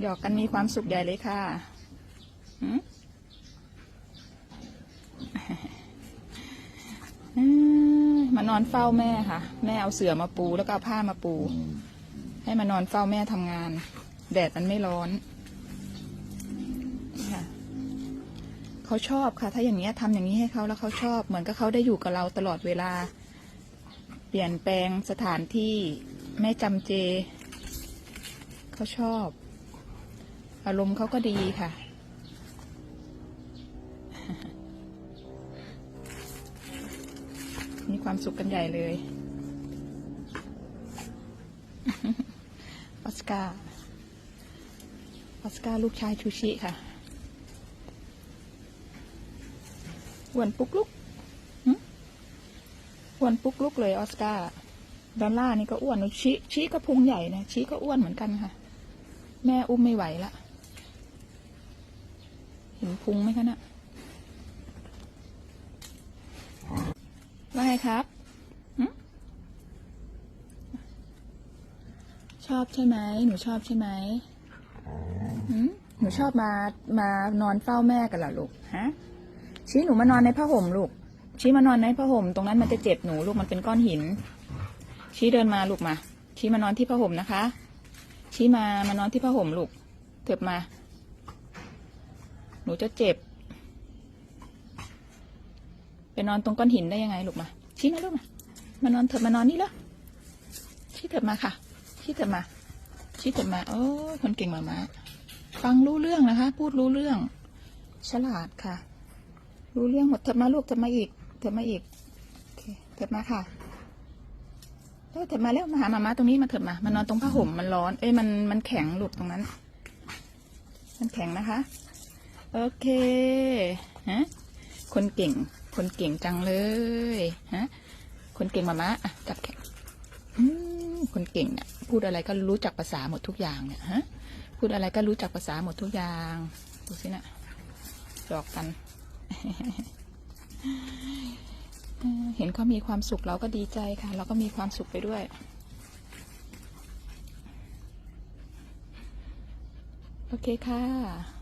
หยอกกันมีความสุขใหญ่เลยค่ะมานอนเฝ้าแม่ค่ะ แม่เอาเสื่อมาปูแล้วก็เอาผ้ามาปู ให้มานอนเฝ้าแม่ทำงาน แดดมันไม่ร้อนค่ะเขาชอบค่ะ ถ้าอย่างเงี้ยทำอย่างนี้ให้เขาแล้วเขาชอบ เหมือนกับเขาได้อยู่กับเราตลอดเวลา เปลี่ยนแปลงสถานที่ไม่จำเจ เขาชอบ อารมณ์เขาก็ดีค่ะ มีความสุขกันใหญ่เลย ออสการ์ ออสการ์ลูกชายชูชิค่ะอ้วนปุ๊กลุกหึอ้วนปุ๊กลุกเลยออสการ์ดอลล่านี่ก็อ้วนชิชิก็พุงใหญ่นะชิก็อ้วนเหมือนกันค่ะ แม่อุ้มไม่ไหวละ เห็นพุงไหมคะน่ะว่าไงครับ ชอบใช่ไหม หนูชอบใช่ไหมหนูชอบมามานอนเฝ้าแม่กันเหรอลูก ฮะ ชี้หนูมานอนในผ้าห่มลูก ชี้มานอนในผ้าห่ม ตรงนั้นมันจะเจ็บหนูลูกมันเป็นก้อนหิน ชี้เดินมาลูกมา ชี้มานอนที่ผ้าห่มนะคะ ชี้มามานอนที่ผ้าห่มลูก เถิบมา นูจะเจ็บ ไปนอนตรงก้อนหินได้ยังไงลูกมา ชี้มาลูกมามานอนเถิบมานอนนี่แล้วชี้เถิบมาค่ะ ชี้เถิบมา ชี้เถิบมาโอ้คนเก่งมามาฟังรู้เรื่องนะคะ พูดรู้เรื่อง ฉลาดค่ะ รู้เรื่องหมดเถิบมาลูกเถิบมาอีกเถิบมาอีกเถิบมาค่ะเออเถิบมาแล้วมาหามามาตรงนี้มาเถิบมามานอนตรงผ้าห่มมันร้อน เอ้ยมันมันแข็งหลูกตรงนั้น มันแข็งนะคะ โอเคฮะคนเก่ง คนเก่งจังเลยฮะคนเก่งมามาอะจับแขนคนเก่งเนี่ยพูดอะไรก็รู้จักภาษาหมดทุกอย่างเนี่ยฮะพูดอะไรก็รู้จักภาษาหมดทุกอย่างดูสินะหยอกกัน เห็นเขามีความสุขเราก็ดีใจค่ะ เราก็มีความสุขไปด้วยโอเคค่ะ